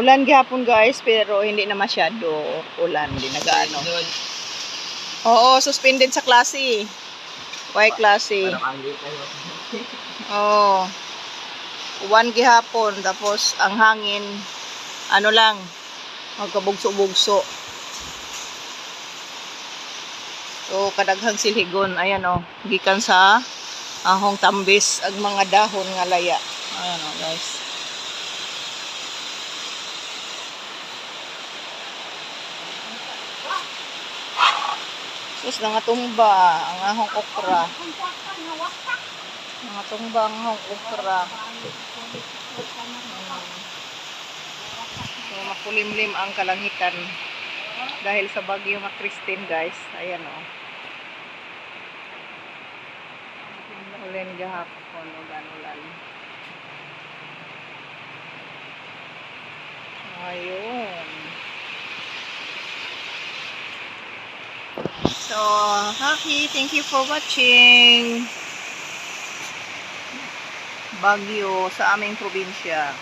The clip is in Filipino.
Ulan gihapon guys, pero hindi na masyado ulan. Hindi nagaano. Oo, suspended sa klase. Why klase? Ang na yun. Oo. Uwan gihapon, tapos ang hangin, ano lang, magkabugso-bugso. So, kadaghang silhigon, ayan o, gikan sa ahong tambis, ag mga dahon nga laya. Ayan o, guys. Sus, nangatumba ang ahong okra. Mga tumbang hong okra. So, makulimlim ang kalangitan. Dahil sa bagyo nga Christine, guys. Ayan, o. Ulen gahapon, o ganulan. Ayun. So, Haki, thank you for watching. Bagyo sa aming probinsya.